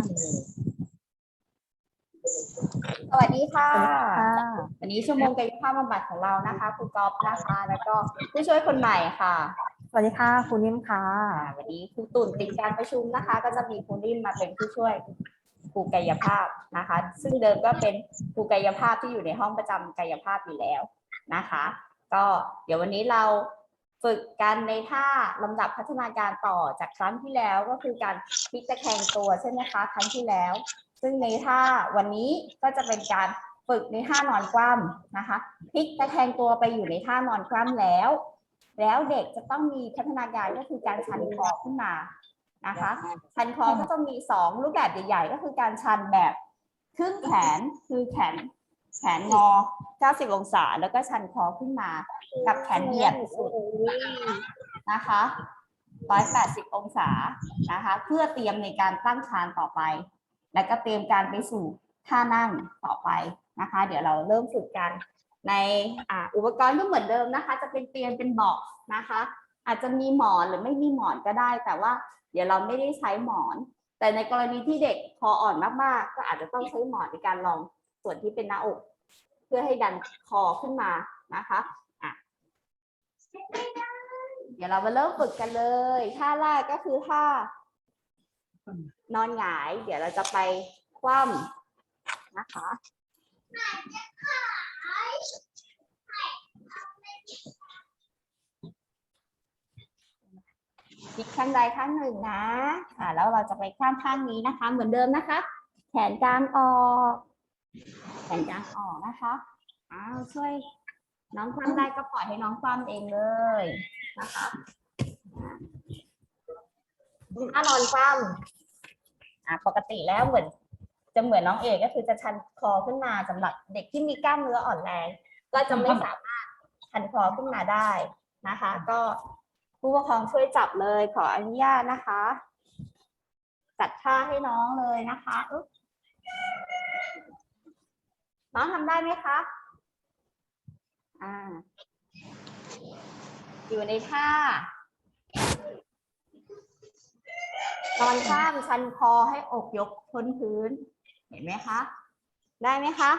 ข้างเลยสวัสดีค่ะค่ะ วันนี้ชั่วโมงกายภาพบำบัดของเรานะคะครูก๊อฟนะคะ แล้วก็ผู้ช่วยคนใหม่ค่ะ สวัสดีค่ะคุณนิ่มค่ะอ่าวันนี้ครูตุ่นติดการประชุมนะคะ ก็จะมีครูนิ่มมาเป็นผู้ช่วยครูกายภาพนะคะ ซึ่งเดิมก็เป็นครูกายภาพที่อยู่ในห้องประจำกายภาพอยู่แล้วนะคะ ก็เดี๋ยววันนี้เรา ฝึกกันในท่าลำดับพัฒนาการต่อจากครั้งที่แล้วก็คือการพลิกตะแคงตัวใช่ไหมคะครั้งที่แล้ว ซึ่งในท่าวันนี้ก็จะเป็นการฝึกในท่านอนคว่ำนะคะพลิกตะแคงตัวไปอยู่ในท่านอนคว่ำแล้ว แล้วเด็กจะต้องมีพัฒนาการก็คือการชันคอขึ้นมานะคะชันคอก็จะมีสองรูปแบบใหญ่ๆ ก็คือการชันแบบครึ่งแขนคือแขน แขนงอ 90 องศา แล้วก็ชันคอขึ้นมา กับแขนเหยียดสุดนะคะ 180 องศา นะคะ เพื่อเตรียมในการตั้งคานต่อไป และก็เตรียมการไปสู่ท่านั่งต่อไปนะคะ เดี๋ยวเราเริ่มฝึกกัน ในออุปกรณ์ก็เหมือนเดิมนะคะ จะเป็นเตียงเป็นเบาะนะคะ อาจจะมีหมอนหรือไม่มีหมอนก็ได้ แต่ว่าเดี๋ยวเราไม่ได้ใช้หมอน แต่ในกรณีที่เด็กคออ่อนมากๆ ก็อาจจะต้องใช้หมอนในการรองส่วนที่เป็นหน้าอก พื่อให้ดันคอขึ้นมานะคะอะเดี๋ยวเรามาเริ่มฝึกกันเลยท่าแรกก็คือท่านอนหงาย เดี๋ยวเราจะไปคว่ำนะคะพลิกข้างใดข้างหนึ่งนะ อ่า แล้วเราจะไปข้ามข้างนี้นะคะ เหมือนเดิมนะคะ แขนกลางออก ขนกลางออกนะคะอ้าวช่วย น้องคว่ำได้ก็ปล่อยให้น้องคว่ำเองเลยนะคะถ้านอนคว่ำอ่าปกติแล้วเหมือน จะเหมือนน้องเอกก็คือจะชันคอขึ้นมาสำหรับเด็กที่มีกล้ามเนื้ออ่อนแรง ก็จะไม่สามารถชันคอขึ้นมาได้นะคะ ก็ผู้ปกครองช่วยจับเลยขออนุญาตนะคะ จัดท่าให้น้องเลยนะคะอ น้องทำได้ไหมคะอ่า อยู่ในท่านอนข้ามชันคอให้อกยกพ้นพื้น เห็นไหมคะ ได้ไหมคะ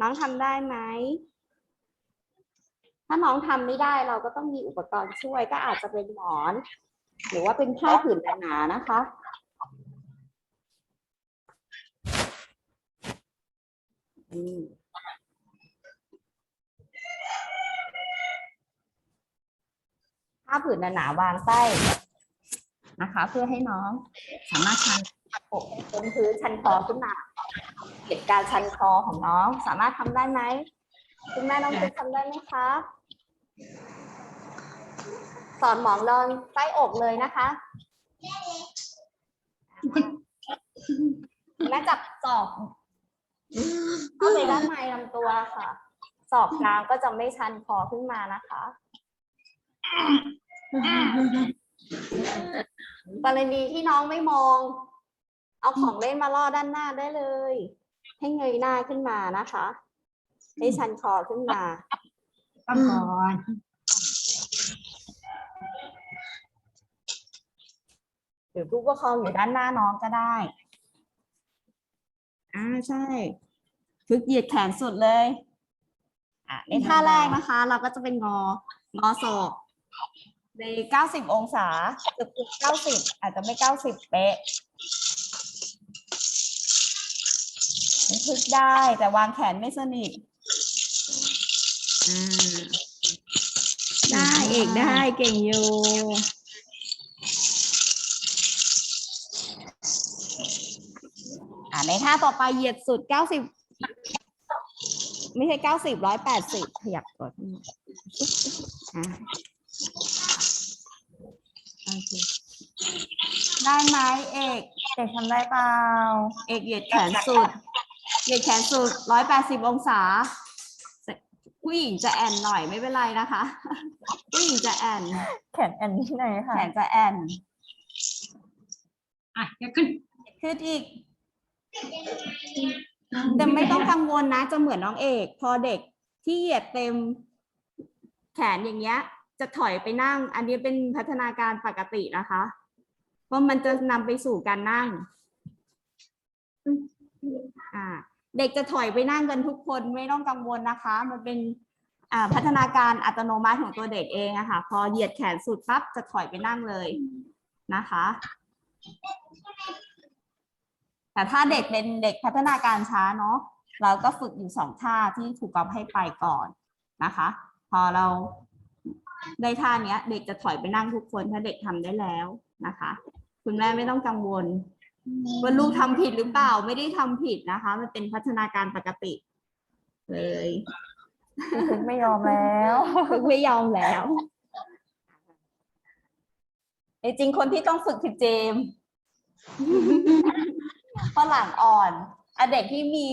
น้องทำได้ไหม ถ้าน้องทำไม่ได้เราก็ต้องมีอุปกรณ์ช่วยก็อาจจะเป็นหมอน หรือว่าเป็นผ้าผืนหนาๆนะคะ อืม ผ้าผืนหนาๆวางใต้นะคะ เพื่อให้น้องสามารถชันอกบนพื้นชันคอขึ้นมาเหตุการณ์ชันคอของน้องสามารถทำได้ไหมคุณแม่น้องคุณทำได้ไหมคะ สอนหมอนรองใต้อกเลยนะคะแม่จับศอก เข้าไปด้านในลำตัวค่ะศอกกลางก็จะไม่ชันคอขึ้นมานะคะ กรณีที่น้องไม่มอง เอาของเล่นมาล่อด้านหน้าได้เลย ให้เงยหน้าขึ้นมานะคะให้ชันคอขึ้นมาก่อนหรือผู้ปกครองอยู่ด้านหน้าน้องก็ได้ อ่าใช่ ฝึกเหยียดแขนสุดเลย อะในท่าแรกนะคะ เราก็จะเป็นงอ งอศอกในเก้าสิบองศาเกือบเก้าสิบอาจจะไม่เก้าสิบเป๊ะฝึกได้แต่วางแขนไม่สนิทอ่าได้เอกได้เก่งอยู่ อ่าในท่าต่อไปเหยียดสุดเก้าสิบไม่ใช่เก้าสิบร้อยแปดสิบขยับตัวขึ้นมาอ่าโอเคได้ไหมเอกเอกทำได้เปล่า เอกเหยียดแขนสุด เหยียดแขนสุดร้อยแปดสิบองศา ผู้หญิงจะแอนหน่อยไม่เป็นไรนะคะ ผู้หญิงจะแอน แขนแอนที่ไหนแขค่ะนจะแอนอะยกขึ้นขึ้นอีก แต่ไม่ต้องกังวลนะ จะเหมือนน้องเอก พอเด็กที่เหยียดเต็มแขนอย่างเงี้ย จะถอยไปนั่ง อันนี้เป็นพัฒนาการปกตินะคะว่าะมันจะนำไปสู่การนั่งอ่าเด็กจะถอยไปนั่งกันทุกคนไม่ต้องกังวลนะคะ มันเป็นพัฒนาการอัตโนมัติของตัวเด็กเองอะค่ะ พอเหยียดแขนสุดปั๊บจะถอยไปนั่งเลยนะคะ แต่ถ้าเด็กเป็นเด็กพัฒนาการช้าเนาะเราก็ฝึกอยู่สองท่าที่ครูกอฟให้ไปก่อนนะคะ พอเราได้ท่าเนี้ยเด็กจะถอยไปนั่งทุกคนถ้าเด็กทำได้แล้วนะคะ คุณแม่ไม่ต้องกังวลว่าลูกทำผิดหรือเปล่าไม่ได้ทำผิดนะคะ มันเป็นพัฒนาการปกติเลยถึงไม่ยอมแล้วคือไม่ยอมแล้วจริงๆคนที่ต้องฝึกคือเจม ส์เพราะหลังอ่อนอะเด็กที่มี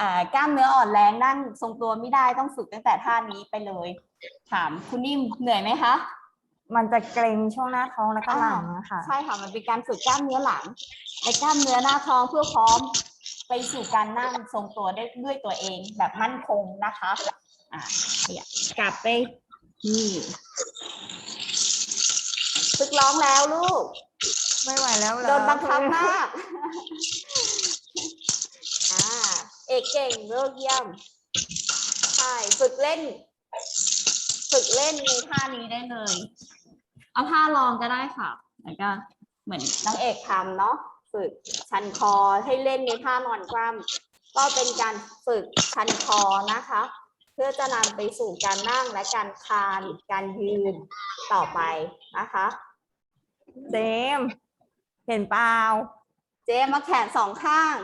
อ่ากล้ามเนื้ออ่อนแรงนั่งทรงตัวไม่ได้ต้องฝึกตั้งแต่ท่านี้ไปเลย ถามคุณนิ่มเหนื่อยไหมคะมันจะเกร็งช่วงหน้าท้องแล้วก็หลังนะคะใช่ค่ะมันเป็นการฝึกกล้ามเนื้อหลังและกล้ามเนื้อหน้าท้องเพื่อพร้อมไปสู่การนั่งทรงตัวได้ด้วยตัวเองแบบมั่นคงนะคะอ่าเนี่ยกลับไปนี่ฝึกร้องแล้วลูก ไม่ไหวแล้วเหรอโดนบังคับมากอ่า เอกเก่งเลิกเยี่ยม ใช่ ฝึกเล่น ฝึกเล่นในท่านี้ได้เลย เอาท่าลองก็ได้ค่ะ แล้วก็เหมือนน้องเอกทำเนาะ ฝึกชันคอให้เล่นในท่านอนคว่ำก็เป็นการฝึกชันคอนะคะ เพื่อจะนำไปสู่การนั่งและการคลานการยืนต่อไปนะคะเจมส์เห็นเปล่า เจมส์มาแขนสองข้าง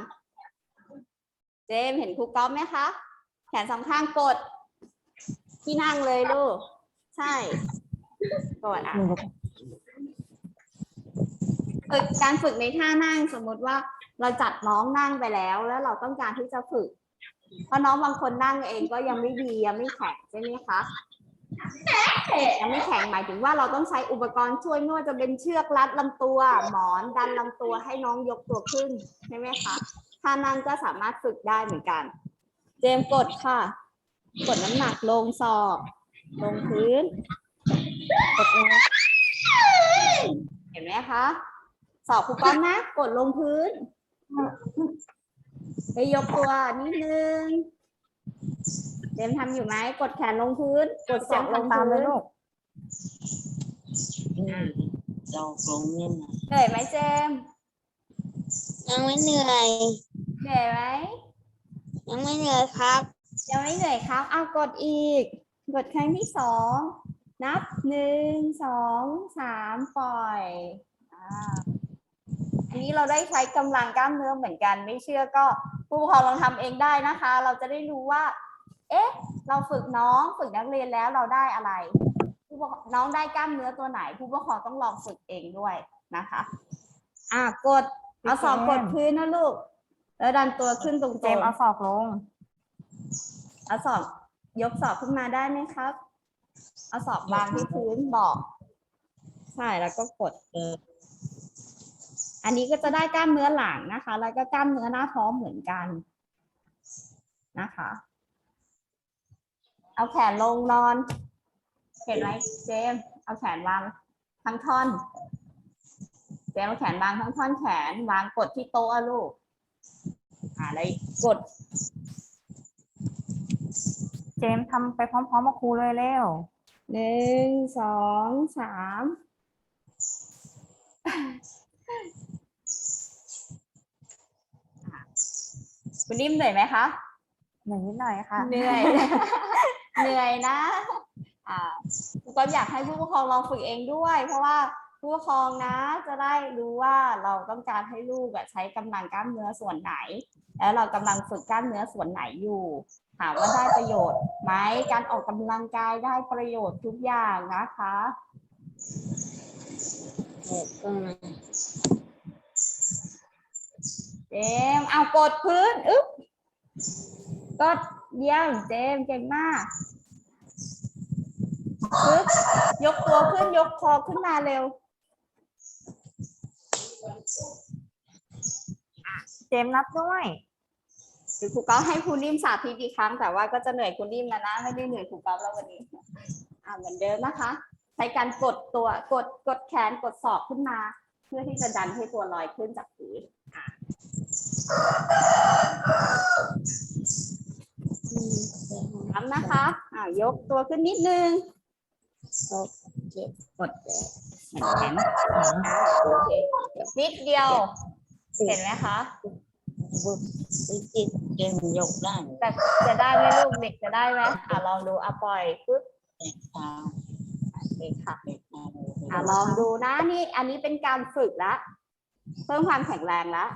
เจมเห็นครูก๊อฟไหมคะ แขนสองข้างกด ที่นั่งเลยลูก ใช่กดอะฝึกการฝึกในท่านั่งสมมุติว่าเราจัดน้องนั่งไปแล้ว แล้วเราต้องการที่จะฝึก เพราะน้องบางคนนั่งเองก็ยังไม่ดียังไม่แข็งใช่ไหมคะยังไม่แข็งหมายถึงว่าเราต้องใช้อุปกรณ์ช่วยไม่ว่าจะเป็นเชือกรัดลำตัว หมอนดันลำตัวให้น้องยกตัวขึ้นใช่ไหมคะ ท่านั่งก็สามารถฝึกได้เหมือนกัน เจมส์กดค่ะ กดน้ำหนักลงศอก ลงพื้นกดลงเห็นไหมคะสอบครูก้อนนะ กดลงพื้นไปยกตัวนิดนึงเจมส์ทำอยู่ไหม กดแขนลงพื้น กดเจศอมกส์ลงทำตามเลพื้ยนลูกเราลงเล่นนะเหนื่อยไหมเจมส์ยังไม่เหนื่อย เหนื่อยไหมยังไม่เหนื่อยครับยังไม่เหนื่อยครับเอากดอีก กดครั้งที่สองนับหนึ่งสองสามปล่อยอ่าอันนี้เราได้ใช้กำลังกล้ามเนื้อเหมือนกัน ไม่เชื่อก็ผู้ปกครองลองทำเองได้นะคะ เราจะได้รู้ว่า เอ๊ะ เราฝึกน้องฝึกนักเรียนแล้วเราได้อะไรผู้ปกครองน้องได้กล้ามเนื้อตัวไหน ผู้ปกครองต้องลองฝึกเองด้วยนะคะ อะกดเอาสอบกดพื้นนะลูก แล้วดันตัวขึ้นตรงๆเจมส์เอาศอกลง เอาสอบยกสอบขึ้นมาได้ไหมครับ เอาสอบวางที่พื้นบอก ใช่แล้วก็กดเอออันนี้ก็จะได้กล้ามเนื้อหลังนะคะ แล้วก็กล้ามเนื้อหน้าท้องเหมือนกันนะคะ เอาแขนลงนอน เห็นไหมเจมส์เอาแขนวางทั้งท่อน เจมส์เอาแขนวางทั้งท่อนแขนวางกดที่โต๊ะอะลูกอ่าแล้วกด เจมส์ทำไปพร้อมๆกับครูเลยเร็วหนึ่งสองสามคุณนิ่มเหนื่อยไหมคะหนึ่งนิดหน่อยค่ะ เหนื่อย เหนื่อยนะ อ่าก็อยากให้ผู้ปกครองลองฝึกเองด้วย เพราะว่า ผู้ปกครองนะ จะได้รู้ว่าเราต้องการให้ลูกใช้กำลังกล้ามเนื้อส่วนไหน แล้วเรากำลังฝึกกล้ามเนื้อส่วนไหนอยู่ ถามว่าได้ประโยชน์ไหมการออกกำลังกายได้ประโยชน์ทุกอย่างนะคะเดมเจมเอากดพื้นอึ๊บกดเยี่ยมเจมเก่งมากปึ๊บยกตัวขึ้นยกคอขึ้นมาเร็ว เจมส์นับด้วยหรือครูก๊อฟให้ครูนิ่มสาธิตอีกครั้ง แต่ว่าก็จะเหนื่อยครูนิ่มแล้วนะ ไม่ได้เหนื่อยครูก๊อฟแล้ววันนี้ อ่าเหมือนเดิมนะคะ ใช้การกดตัวกดกดแขนกดศอกขึ้นมา เพื่อที่จะดันให้ตัวลอยขึ้นจากพื้นอะอืมย้ำนะคะ อ่ายกตัวขึ้นนิดนึงหกเจ็ดกด แขนอ่าโอเคนิดเดียว เห็นไหมคะบุกติดเดินยกได้แต่จะได้ไหมลูกเด็กจะได้ไหมอะลองดูอะปล่อยปึ๊บแตกเท้าโอเคค่ะแตกเท้าอะลองดูนะนี่ อันนี้เป็นการฝึกละเพิ่มความแข็งแรงละ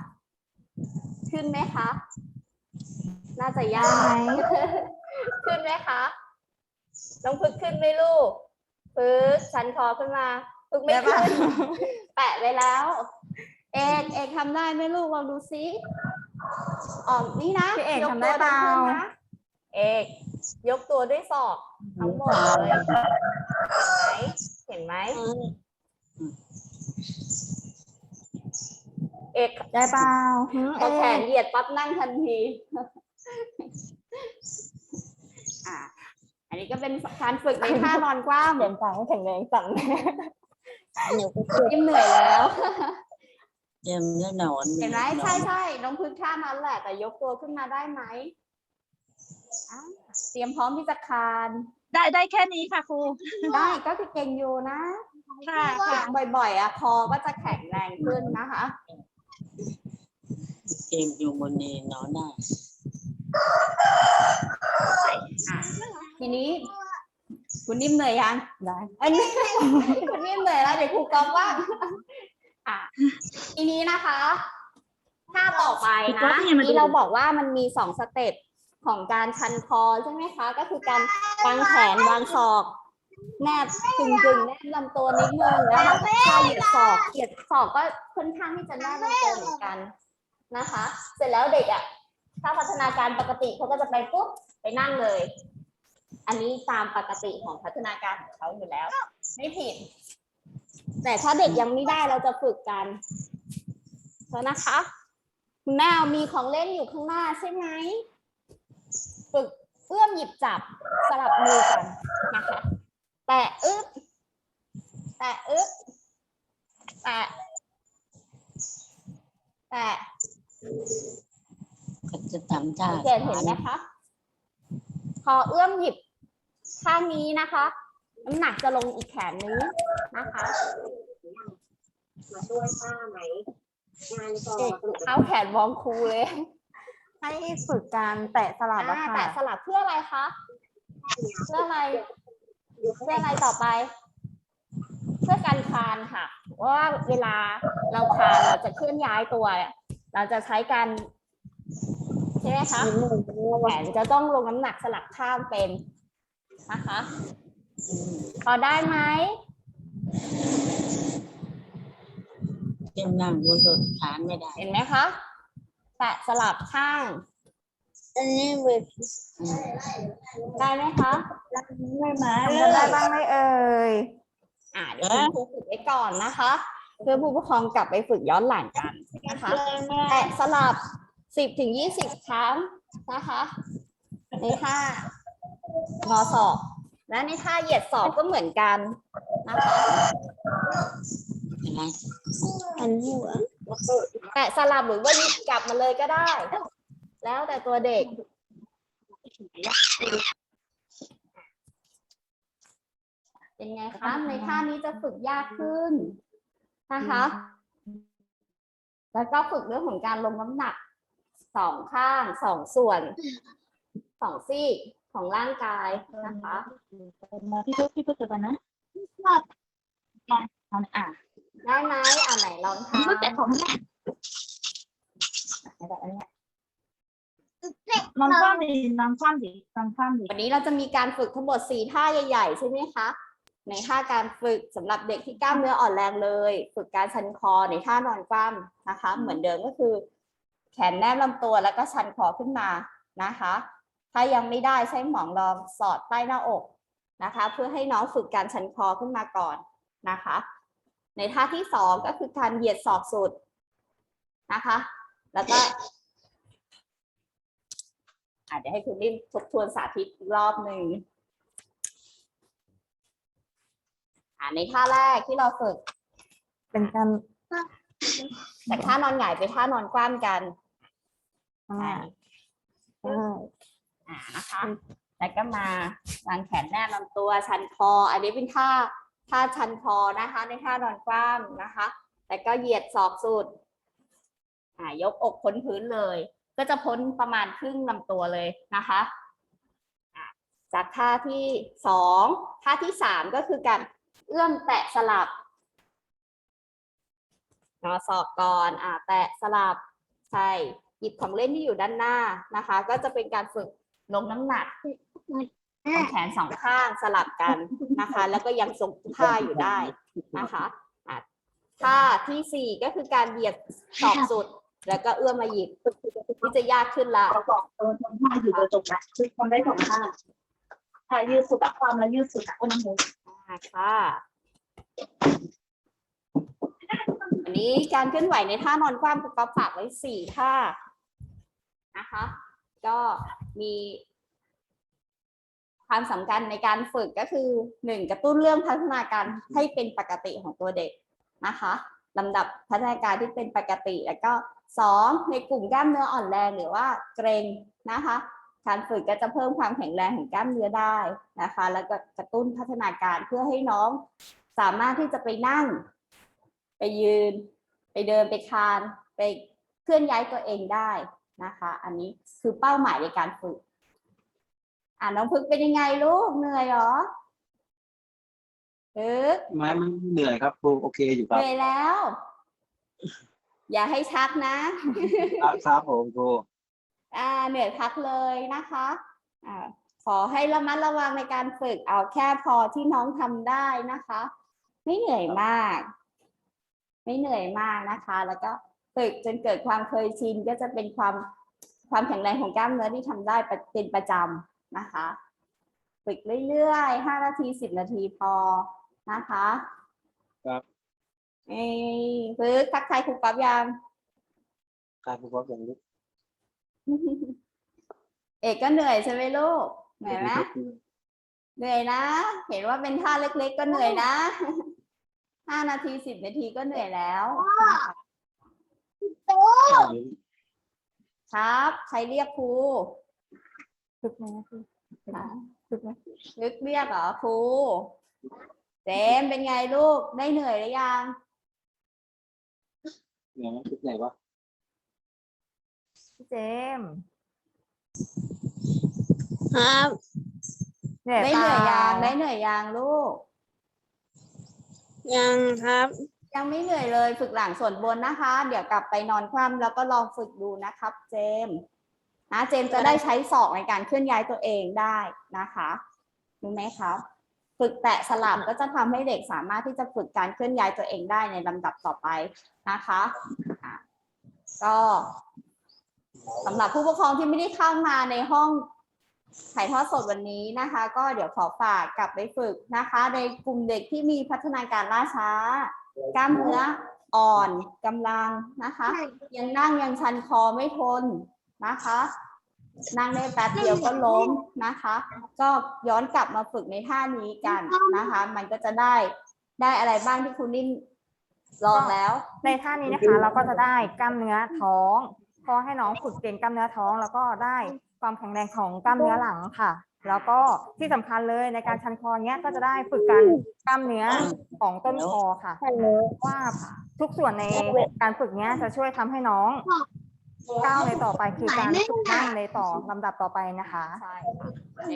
ขึ้นไหมคะ น่าจะยากขึ้นไหมคะ น้องพึกขึ้นไหมลูกพึกชันคอขึ้นมา พึกไม่ได้ปะขึ้นแปะไว้แล้ว เอกเอกทำได้ไหมลูกลองดูซิอ๋อนี่นะพี่เอกยทำได้เปล่า ตัวขึ้นนะเอกยกตัวด้วยศอกทั้งหมดเลย เห็นไหมเห็นไหมอืมเอกได้เปล่าหืมพอแขนเอ๊ะเหยียดปั๊บนั่งทันที อะอันนี้ก็เป็นการฝึกในท่านอนกว้างเห็นสั่งแข็งแรงสั่ง เดี๋ยวก็เจ็บยิ้มเหนื่อยแล้ว เจ็บแน่นอนเห็นไหมใช่ใช่น้องพึ่งท่านั้นแหละ แต่ยกตัวขึ้นมาได้ไหมอะเตรียมพร้อมที่จะคาน ได้ได้แค่นี้ค่ะครู ได้ก็คือเก่งอยู่นะค่ะฝึกบ่อยๆอะคอก็จะแข็งแรงขึ้นนะคะ เจ็บอยู่บนนี้นอนได้อะทีนี้ คุณนิ่มเหนื่อยยังได้อันนี้ คุณนิ่มเหนื่อยแล้วเดี๋ยวครูกอมว่างอะทีนี้นะคะท่าต่อไปครูก๊นะอฟเนี่ยมาดูที่เราบอกว่ามันมีสองสเต็ปของการชันคอใช่ไหมคะ ก็คือการวางแขนวางศอก แนบกึ่งกึ่งๆแนบลำตัวนิดนึงแล้วก็ท่าเหยียดศอกเหยียดศอกก็ค่อนข้างที่จะแนบลำตัวเหมือนกันนะคะ เสร็จแล้วเด็กอะถ้าพัฒนาการปกติเขาก็จะไปปุ๊บไปนั่งเลย อันนี้ตามปกติของพัฒนาการของเขาอยู่แล้ว ไม่ผิด แต่ถ้าเด็กยังไม่ได้เราจะฝึกกันแล้วนะคะคุณแม่มีของเล่นอยู่ข้างหน้าใช่ไหมฝึกเอื้อมหยิบจับสลับมือกันนะคะแตะอึ๊บแตะอึ๊บแตะแตะก็จะทำท่าสังเกตเห็นไหมคะพอเอื้อมหยิบ ข้างนี้นะคะ น้ำหนักจะลงอีกแขนนึงนะคะมาช่วยป้าไหมงานก่อเอกสรุปเท้าแขนมองครูเลย ให้ฝึกการแตะสลับอะอ่าค่ะ แต่สลับเพื่ออะไรคะ เพื่ออะไรอยู่ข้างเพื่ในออะไรต่อไป เพื่อการคลานค่ะว่าเวลาเราคลานเราจะเคลื่อนย้ายตัวเนี่ยเราจะใช้การใช่ไหมคะ แขนจะต้องลงน้ำหนักสลับข้างเป็น นะคะ พอได้ไหมเจ็บนั่งบนรถขานไม่ได้ เห็นไหมคะแตะสลับข้าง อันนี้เวทได้ไหมคะไม่มาทำเลกันได้ยบ้างไหมเอ่ย อ่าเดี๋ยวคุณครูฝึกไว้ก่อนนะคะ เพื่อผู้ปกครองกลับไปฝึกย้อนหลังกันนะคะ แตะสลับสิบถึงยี่สิบครั้งนะคะ ในท่า งอศอกและในท่าเหยียดศอกก็เหมือนกันนะคะอะไรอันนี้วแตะสลับหรือว่ายิบกลับมาเลยก็ได้ แล้วแต่ตัวเด็กเป็นไงคะในท่านี้จะฝึกยากขึ้นนะคะ แล้วก็ฝึกเรื่องของการลงน้ำหนักสองข้างสองส่วนสองซีก ของร่างกายนะคะมาพี่พึ่งพี่พึ่งเดี๋ยวก่อนนะมาเอาอะได้ไหมอ่าไหนลองทำพึ่งแตะของแม่นอนคว่ำดินอนคว่ำดินอนคว่ำดิวันนี้เราจะมีการฝึกทั้งหมดสี่ท่าใหญ่ๆ ใช่ไหมคะในท่าการฝึกสำหรับเด็กที่กล้ามเนื้ออ่อนแรงเลย ฝึกการชันคอในท่านอนคว่ำนะคะ เหมือนเดิมก็คือ แขนแนบลำตัวแล้วก็ชันคอขึ้นมานะคะ ถ้ายังไม่ได้ใช้หมอนรองสอดใต้หน้าอกนะคะ เพื่อให้น้องฝึกการชันคอขึ้นมาก่อนนะคะ ในท่าที่สองก็คือการเหยียดศอกสุดนะคะ แล้วก็อะเดี๋ยวให้คุณนิ่มทบทวนสาธิตอีกรอบหนึ่งอ่าในท่าแรกที่เราฝึก เป็นการจากท่านอนหงายไปท่านอนคว่ำกัน อ่าอ่าใช่อ่านะคะ แล้วก็มาวางแขนแนบลำตัวชันคอ อันนี้เป็นท่าท่าชันคอนะคะ ในท่านอนคว่ำนะคะ แล้วก็เหยียดศอกสุดอ่ายกอกพ้นพื้นเลย ก็จะพ้นประมาณครึ่งลำตัวเลยนะคะอะจากท่าที่สองท่าที่สามก็คือการเอื้อมแตะสลับเนาะศอกก่อนอ่าแตะสลับใช่หยิบของเล่นที่อยู่ด้านหน้านะคะ ก็จะเป็นการฝึก ลงน้ำหนักของแขนสองข้างสลับกันนะคะ แล้วก็ยังทรงท่าอยู่ได้นะคะอะท่าที่สี่ก็คือการเหยียดศอกสุด แล้วก็เอื้อมมาหยิบที่จะยากขึ้นละเราบอกตัวตรงท่าอยู่โดยตรงนะคือคนได้สองท่าท่ายืดสุดอะความแล้วยืดสุดอะอ้นหมูอ่าค่ะอันนี้การเคลื่อนไหวในท่านอนคว่ำคุณก๊อฟฝากไว้สี่ท่านะคะ ก็มีความสำคัญในการฝึกก็คือหนึ่งกระตุ้นเรื่องพัฒนาการให้เป็นปกติของตัวเด็กนะคะลำดับพัฒนาการที่เป็นปกติ แล้วก็สองในกลุ่มกล้ามเนื้ออ่อนแรงหรือว่าเกรงนะคะการฝึกก็จะเพิ่มความแข็งแรงของกล้ามเนื้อได้นะคะ แล้วก็กระตุ้นพัฒนาการเพื่อให้น้องสามารถที่จะไปนั่ง ไปยืน ไปเดินไปคลาน ไปเคลื่อนย้ายตัวเองได้ นะคะ อันนี้คือเป้าหมายในการฝึก อ่าน้องพึกเป็นยังไงลูกเหนื่อยเหรอพึกไม่ไม่เหนื่อยครับครูโอเคอยู่คเหรับนื่อยแล้ว อย่าให้ชักนะ ครับครับผมครูอ่าเหนื่อยพักเลยนะคะอ่าขอให้ระมัดระวังในการฝึกเอาแค่พอที่น้องทำได้นะคะ ไม่เหนื่อยมาก ไม่เหนื่อยมากนะคะ แล้วก็ ฝึกจนเกิดความเคยชินก็จะเป็นความความแข็งแรงของกล้ามเนื้อที่ทำได้เป็นประจำนะคะ ฝึกเรื่อยๆห้านาทีสิบนาทีพอนะคะครับเอ้ยฝึกทักทายครูก๊อฟยังครับครูครับอย่างนี้เอกก็เหนื่อยใช่ไหมลูกเหนื่อยไหมเหนื่อยนะ เห็นว่าเป็นท่าเล็ก ๆ ก็เหนื่อยนะห้านาทีสิบนาทีก็เหนื่อยแล้วนะ คะครับ ใครเรียกครูฝึกไหมนะพี่ค่ะฝึกไหมนึกเรียกเหรอครูเจมส์เป็นไงลูก ได้เหนื่อยหรือยังเหนื่อยไหมคิดไหนวะพี่เจมส์ครับเหนื่อยได้เปเหนื่อยยัล่างได้เหนื่อยยังลูก ยังครับ ยังไม่เหนื่อยเลยฝึกหลังส่วนบนนะคะ เดี๋ยวกลับไปนอนคว่ำแล้วก็ลองฝึกดูนะครับ เจมส์นะเจมส์จะได้ใช้ศอกในการเคลื่อนย้ายตัวเองได้นะคะรู้ไหมครับ ฝึกแตะสลับก็จะทำให้เด็กสามารถที่จะฝึกการเคลื่อนย้ายตัวเองได้ในลำดับต่อไปนะคะอะก็สำหรับผู้ปกครองที่ไม่ได้เข้ามาในห้องถ่ายทอดสดวันนี้นะคะ ก็เดี๋ยวขอฝากกลับไปฝึกนะคะ ในกลุ่มเด็กที่มีพัฒนาการล่าช้า กล้ามเนื้ออ่อนกำลังนะคะ ยังนั่งยังชันคอไม่ทนนะคะ นั่งได้แป๊บเดียวก็ล้มนะคะ ก็ย้อนกลับมาฝึกในท่านี้กันนะคะ มันก็จะได้ได้อะไรบ้างที่คุณนิ่มลองแล้ว ในท่านี้นะคะ เราก็จะได้กล้ามเนื้อท้องพอให้น้องฝึกเก่งกล้ามเนื้อท้องแล้วก็ได้ความแข็งแรงของกล้ามเนื้อหลังค่ะ แล้วก็ที่สำคัญเลยในการชันคอเนี้ยก็จะได้ฝึกการกล้ามเนื้อของต้นคอค่ะว่าทุกส่วนในการฝึกเนี้ยจะช่วยทำให้น้องก้าวในต่อไปคือการฝึกนั่งในต่อลำดับต่อไปนะคะใช่ค่ะใน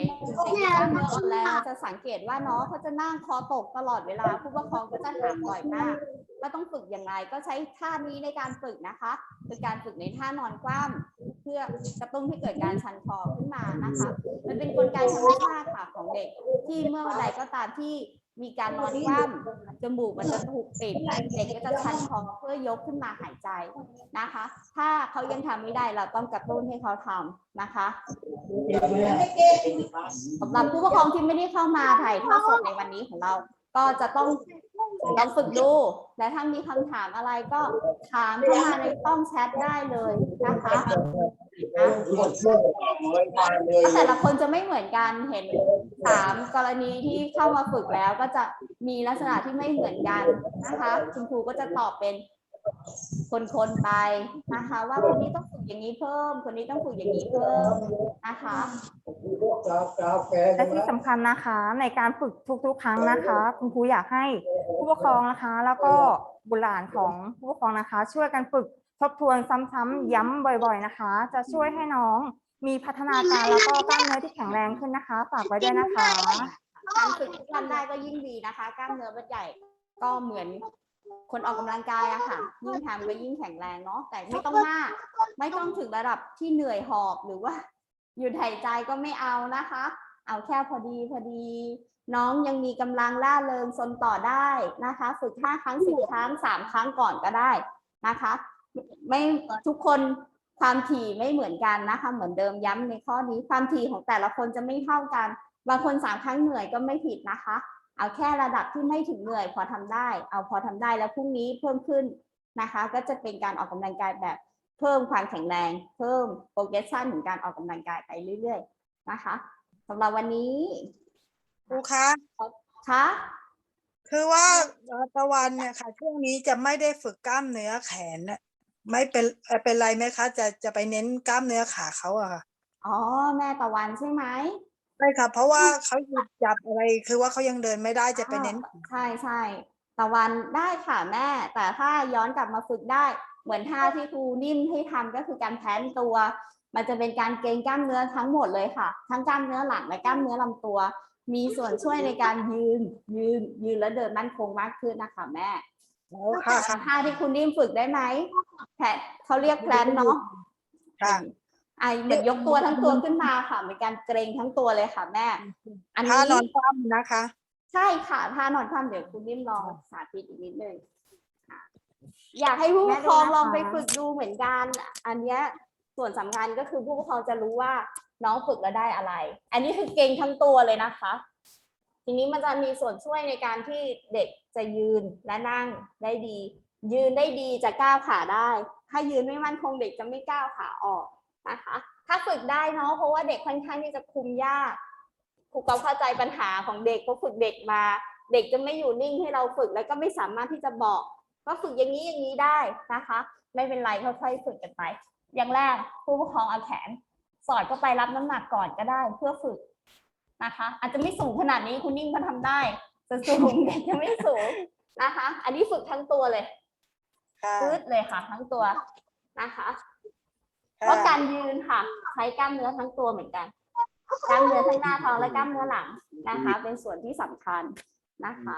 กามเนื้ออ่อนแรงจะสังเกตว่าน้องเขาจะนั่งคอตกตลอดเวลาผู้ปกครองก็จะถามบ่อยมากว่าต้องฝึกอยังไงก็ใช้ท่านี้ในการฝึกนะคะ คือการฝึกในท่านอนคว่ำ พื่อกระตุ้นให้เกิดการชันคอขึ้นมานะคะ มันเป็นกลไกธรรมชาติค่ะของเด็ก ที่เมื่อวันใดก็ตามที่มีการนอนคว่ำจมูกมันจะถูกปิดเด็กก็จะชันคอเพื่อยกขึ้นมาหายใจนะคะ ถ้าเขายังทำไม่ได้เราต้องกระตุ้นให้เขาทำนะคะสำหรับผู้ปกครองที่ไม่ได้เข้ามาถ่ายทอดสดในวันนี้ของเรา ก็จะต้อง ลองฝึกดู และถ้ามีคำถามอะไรก็ถามเข้ามาในช่องแชทได้เลยนะคะแต่ละคนจะไม่เหมือนกันเห็นสามกรณีที่เข้ามาฝึกแล้วก็จะมีลักษณะที่ไม่เหมือนกันนะคะ คุณครูก็จะตอบเป็น คนๆไปนะคะ ว่าคนนี้ต้องฝึกอย่างนี้เพิ่ม คนนี้ต้องฝึกอย่างนี้เพิ่มนะคะและที่สำคัญนะคะ ในการฝึกทุกๆ ครั้งนะคะ คุณครูอยากให้ผู้ปกครองนะคะ แล้วก็บุตรหลานของผู้ปกครองนะคะ ช่วยกันฝึกทบทวนซ้ำๆย้ำบ่อยๆนะคะ จะช่วยให้น้องมีพัฒนาการแล้วก็กล้ามเนื้อที่แข็งแรงขึ้นนะคะฝากไว้ด้วยนะคะการฝึกทุกวันได้ก็ยิ่งดีนะคะ กล้ามเนื้อมัดใหญ่ก็เหมือน คนออกกำลังกายอะค่ะยิ่งทำก็ยิ่งแข็งแรงเนาะแต่ไม่ต้องมาก ไม่ต้องถึงระดับที่เหนื่อยหอบหรือว่า หยุดหายใจก็ไม่เอานะคะ เอาแค่พอดีพอดี น้องยังมีกำลังล่าเริงซนต่อได้นะคะ ฝึกห้าครั้งสิบครั้งสามครั้งก่อนก็ได้นะคะ ไม่ทุกคนความถี่ไม่เหมือนกันนะคะ เหมือนเดิมย้ำในข้อนี้ความถี่ของแต่ละคนจะไม่เท่ากัน บางคนสามครั้งเหนื่อยก็ไม่ผิดนะคะ เอาแค่ระดับที่ไม่ถึงเหนื่อยพอทำได้ เอาพอทำได้แล้วพรุ่งนี้เพิ่มขึ้นนะคะ ก็จะเป็นการออกกำลังกายแบบเพิ่มความแข็งแรง เพิ่มโปรเกรสชันของการออกกำลังกายไปเรื่อย ๆ นะคะสำหรับวันนี้ครูคะคะคือว่าเอ่อตะวันเนี่ยค่ะ ช่วงนี้จะไม่ได้ฝึกกล้ามเนื้อแขนน่ะไม่เป็นเอ่อเป็นไรไหมคะ จะจะไปเน้นกล้ามเนื้อขาเขาอะค่ะอ๋อแม่ตะวันใช่ไหม ใช่ค่ะเพราะว่าเขาหยุดจับอะไรคือว่าเขายังเดินไม่ได้จะไปเน้นอ้าวใช่ใช่ตะวันได้ค่ะแม่ แต่ถ้าย้อนกลับมาฝึกได้ เหมือนท่าที่ครูนิ่มให้ทำก็คือการแพนตัว มันจะเป็นการเกร็งกล้ามเนื้อทั้งหมดเลยค่ะ ทั้งกล้ามเนื้อหลังและกล้ามเนื้อลำตัว มีส่วนช่วยในการยืนยืนยืนแล้วเดินมั่นคงมากขึ้นนะคะแม่โอ้ค่ะค่ะท่าที่คุณนิ่มฝึกได้ไหมแพนเขาเรียกแพลนเนาะค่ะ ไอเดี๋ยวยกตัวทั้งตัวขึ้นมาค่ะเป็นการเกรงทั้งตัวเลยค่ะแม่ อันท่านี้นอนคว่ำนะคะ ใช่ค่ะท่านอนคว่ำเดี๋ยวคุณนิ่มลองสาธิตอีกนิดนึงค่ะอยากให้ผู้ปกครองแม่ดูนะคะลองไปฝึกดูเหมือนกัน อันเนี้ยส่วนสำคัญก็คือผู้ปกครองจะรู้ว่าน้องฝึกแล้วได้อะไร อันนี้คือเก่งทั้งตัวเลยนะคะ ทีนี้มันจะมีส่วนช่วยในการที่เด็กจะยืนและนั่งได้ดี ยืนได้ดีจะก้าวขาได้ ถ้ายืนไม่มั่นคงเด็กจะไม่ก้าวขาออก นะคะ ถ้าฝึกได้เนาะเพราะว่าเด็กค่อนข้างที่จะคุมยากครูก็เข้าใจปัญหาของเด็กเพราะฝึกเด็กมา เด็กจะไม่อยู่นิ่งให้เราฝึกแล้วก็ไม่สามารถที่จะบอกว่าฝึกอย่างนี้อย่างนี้ได้นะคะ ไม่เป็นไรค่อยๆฝึกกันไป อย่างแรกผู้ปกครองเอาแขน สอดเข้าไปรับน้ำหนักก่อนก็ได้เพื่อฝึกนะคะ อาจจะไม่สูงขนาดนี้คุณนิ่มก็ทำได้จะสูงเด็กจะไม่สูงนะคะ อันนี้ฝึกทั้งตัวเลยค่ะพืดเลยค่ะ ทั้งตัวนะคะ เพค่ะราะการยืนค่ะ ใช้กล้ามเนื้อทั้งตัวเหมือนกันกล้ามเนื้อทั้งหน้าท้องและกล้ามเนื้อหลังนะคะ เป็นส่วนที่สำคัญนะคะ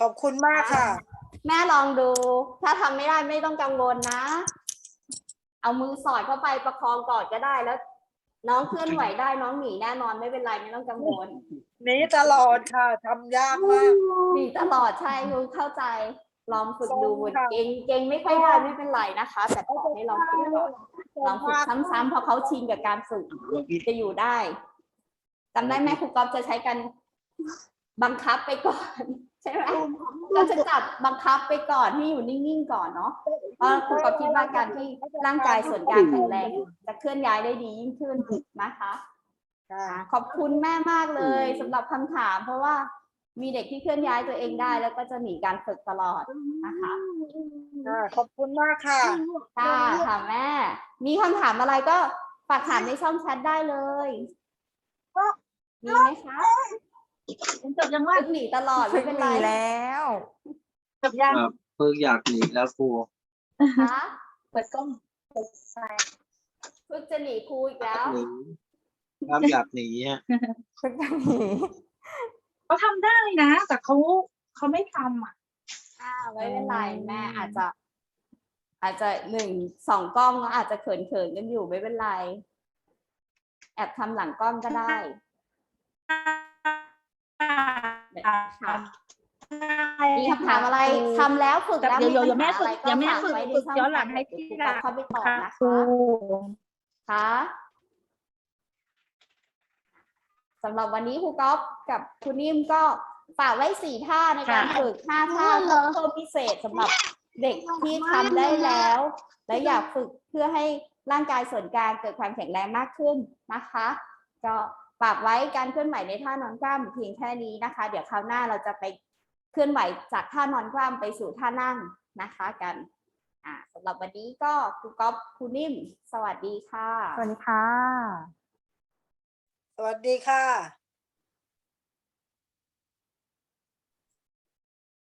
ขอบคุณมากค่ะ แม่ลองดู ถ้าทำไม่ได้ไม่ต้องกังวลนะ เอามือสอดเข้าไปประคองก่อนก็ได้แล้ว น้องเคลื่อนไหวได้น้องหนีแน่นอนไม่เป็นไรไม่ต้องกังวลหนี้ตลอดค่ะทำยากมากหนีตลอดใช่รู้เข้าใจ ลองฝึกดูขอบคุณค่ะเก่งเก่งไม่ค่อยได้ไม่เป็นไรนะคะ แต่ขอให้ลองฝึกก่อนลองฝึกซ้ำๆเพราะเขาชินกับการฝึกจะอยู่ได้จำได้ไหมครูก๊อฟจะใช้กันบังคับไปก่อน ใช่ไหมเราจะจับบังคับไปก่อนให้อยู่นิ่งๆก่อนเนาะเพราะครูก๊อฟคิดว่าการที่ร่างกายส่วนกลางแข็งแรงจะเคลื่อนย้ายได้ดียิ่งขึ้นนะคะค่ะอ่าขอบคุณแม่มากเลยสำหรับคำถามเพราะว่า มีเด็กที่เคลื่อนย้ายตัวเองได้ แล้วก็จะหนีการฝึกตลอดนะคะค่ะขอบคุณมากค่ะค่ะค่ะแม่ มีคำถามอะไรก็ฝากถามในช่องแชทได้เลย มีไหมคะจบยังว่าฝึกหนีตลอดฝึไม่กเป็นหไรนีแล้วจบยังครับเพิ่งอยากหนีแล้วครูคะเปิดกล้องฝึกจะหนีครูอีกแล้วหนีครับอยากหนีอะฝึกจะหนี เขาทำได้นะ แต่เขาเขาไม่ทำอะอ่าไม่เป็นไรแม่อาจจะ อาจจะหนึ่งสองกล้องแล้วอาจจะเขินเขินๆกันอยู่ไม่เป็นไร แอบทำหลังกล้องก็ได้ค่ะมีคำถามอะไรทำแล้วฝึกแล้วเดี๋ยวปัญเดี๋ยวแม่หาฝึกอะไรเดี๋ยวแม่ฝาฝึกไว้ในฝึกช่งย้อนหลังแชทให้เดี๋ยวที่ครูก็เข้าไปตอบนะคะค่ะ สำหรับวันนี้ครูก๊อฟกับคุณนิ่มก็ฝากไว้สี่ท่าในการค่ะ ฝึกห้าท่าเพิ่มพิเศษสำหรับเด็กที่ทำได้แล้ว และอยากฝึกเพื่อให้ร่างกายส่วนกลางเกิดความแข็งแรงมากขึ้นนะคะ ก็ฝากไว้การเคลื่อนไหวในท่านอนกล้ามเพียงแค่นี้นะคะ เดี๋ยวคราวหน้าเราจะไปเคลื่อนไหวจากท่านอนคว่ำไปสู่ท่านั่งนะคะกันอ่าสำหรับวันนี้ก็ครูก๊อฟครูนิ่ม สวัสดีค่ะ สวัสดีค่ะส วัสดีค่ะ